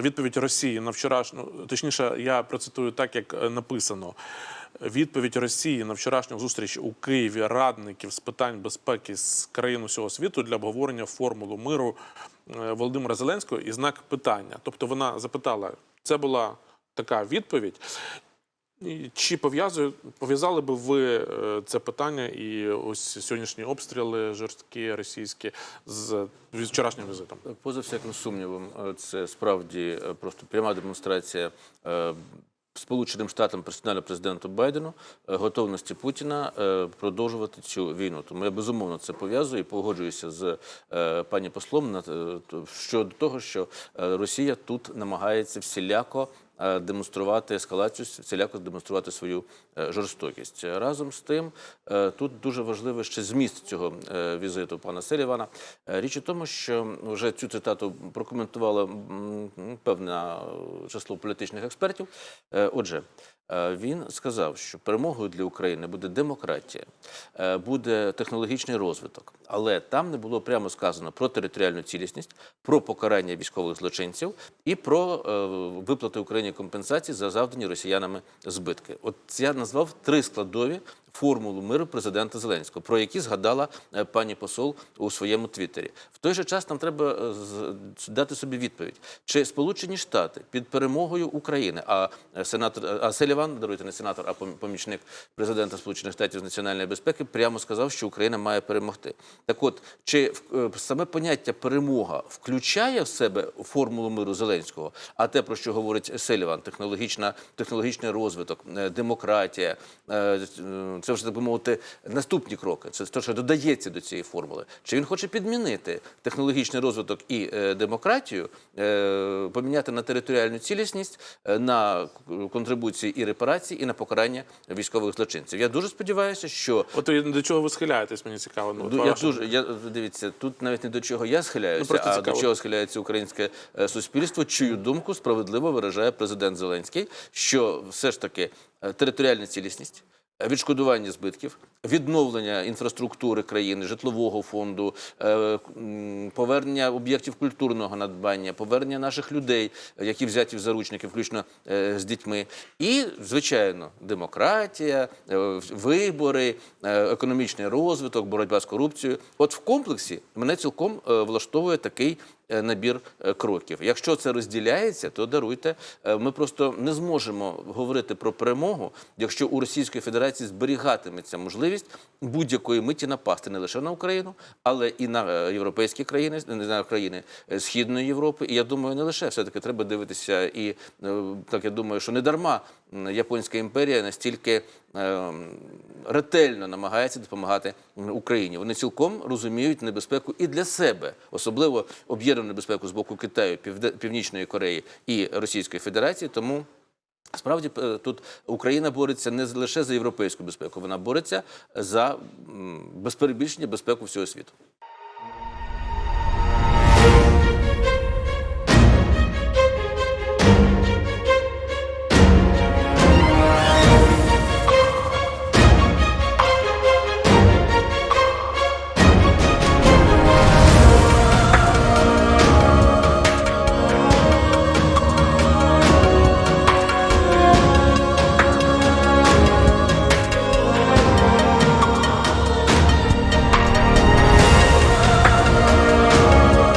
відповідь Росії на вчорашню, точніше, я процитую так, як е, написано. Відповідь Росії на вчорашню зустріч у Києві радників з питань безпеки з країн усього світу для обговорення формулу миру е, Володимира Зеленського і знак питання. Тобто вона запитала, це була така відповідь. Чи пов'язали би ви е, це питання і ось сьогоднішні обстріли жорсткі російські з з вчорашнім візитом? Поза всяким сумнівом, е, це справді е, просто пряма демонстрація е, Сполученим Штатам персонально президенту Байдену е, готовності Путіна е, продовжувати цю війну. Тому я безумовно це пов'язую і погоджуюся з е, пані послом е, щодо того, що е, Росія тут намагається всіляко. Е, Демонструвати ескалацію, всіляко демонструвати свою е, жорстокість. Разом з тим, е, тут дуже важливий ще зміст цього візиту пана Селівана. Річ у тому, що вже цю цитату прокоментувало певне число політичних експертів. Отже, він сказав, що перемогою для України буде демократія, буде технологічний розвиток, але там не було прямо сказано про територіальну цілісність, про покарання військових злочинців і про виплати Україні компенсації за завдані росіянами збитки. От я назвав три складові формулу миру президента Зеленського, про які згадала е, пані посол у своєму твіттері. В той же час нам треба е, дати собі відповідь, чи Сполучені Штати під перемогою України, а е, сенатор а Селіван, даруйте не сенатор, а помічник президента Сполучених Штатів з національної безпеки, прямо сказав, що Україна має перемогти. Так от, чи саме поняття перемога включає в себе формулу миру Зеленського, а те, про що говорить Селіван, технологічна, технологічний розвиток, демократія, це вже так би мовити наступні кроки. Це те, що додається до цієї формули. Чи він хоче підмінити технологічний розвиток і е, демократію, е, поміняти на територіальну цілісність, е, на контрибуції і репарації, і на покарання військових злочинців? Я дуже сподіваюся, що От до чого ви схиляєтесь, мені цікаво. Ну, я ваша- дуже я дивіться, тут навіть не до чого я схиляюся, Ну, а цікаво. до чого схиляється українське е, суспільство, чию думку справедливо виражає президент Зеленський, що все ж таки е, територіальна цілісність. Відшкодування збитків, відновлення інфраструктури країни, житлового фонду, е, повернення об'єктів культурного надбання, повернення наших людей, які взяті в заручники, включно е, з дітьми, і звичайно, демократія, е, вибори, економічний розвиток, боротьба з корупцією. От в комплексі мене цілком влаштовує такий набір е, кроків. Якщо це розділяється, то даруйте. Е, Ми просто не зможемо говорити про перемогу, якщо у Російської Федерації зберігатиметься можливість будь-якої миті напасти не лише на Україну, але і на е, європейські країни, на країни е, Східної Європи. І я думаю, не лише все таки треба дивитися, і е, так я думаю, що не дарма японська імперія настільки е, ретельно намагається допомагати Україні. Вони цілком розуміють небезпеку і для себе, особливо об'єднану небезпеку з боку Китаю, Північної Кореї і Російської Федерації. Тому Справді е, тут Україна бореться не лише за європейську безпеку, вона бореться за м, без безпеку всього світу.